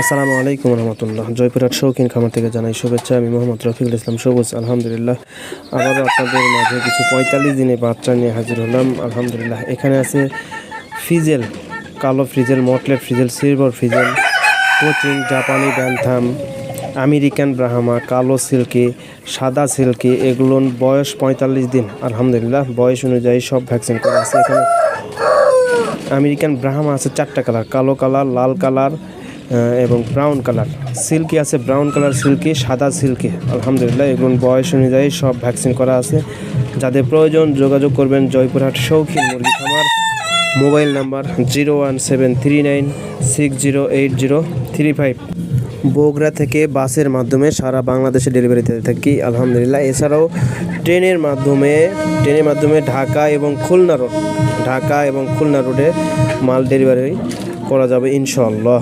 আসসালামু আলাইকুম রহমতুল্লাহ। জয়পুরহাট শৌখিন খামার থেকে জানাই শুভেচ্ছা। আমি মোহাম্মদ রফিকুল ইসলাম, সবুজ, আলহামদুলিল্লাহ। আবারও আপনাদের মাঝে কিছু পঁয়তাল্লিশ দিনে বাচ্চা নিয়ে হাজির হলাম। আলহামদুলিল্লাহ, এখানে আছে ফিজেল কালো frizzle mottled frizzle, silver frizzle, Cochin, জাপানি ব্যান্থাম, আমেরিকান ব্রাহামা, কালো সিল্কি, সাদা সিল্কি এগুলোর বয়স পঁয়তাল্লিশ দিন। আলহামদুলিল্লাহ, বয়স অনুযায়ী সব ভ্যাকসিন করা আছে। এখানে আমেরিকান ব্রাহামা আছে চারটা কালার, কালো কালার, লাল কালার এবং ব্রাউন কালার সিল্কি আছে ব্রাউন কালার সিল্কি সাদা সিল্কি আলহামদুলিল্লাহ এবং বয়স অনুযায়ী সব ভ্যাকসিন করা আছে। যাদের প্রয়োজন, যোগাযোগ করবেন জয়পুরহাট শৌখিন মুরগি খামার mobile number zero one seven three nine six zero eight zero three five. Bogura থেকে বাসের মাধ্যমে সারা বাংলাদেশে ডেলিভারি দিতে থাকি, আলহামদুলিল্লাহ। এছাড়াও ট্রেনের মাধ্যমে ট্রেনের মাধ্যমে ঢাকা এবং খুলনা রোড ঢাকা এবং খুলনা রোডে মাল ডেলিভারি করা যাবে ইনশাল্লাহ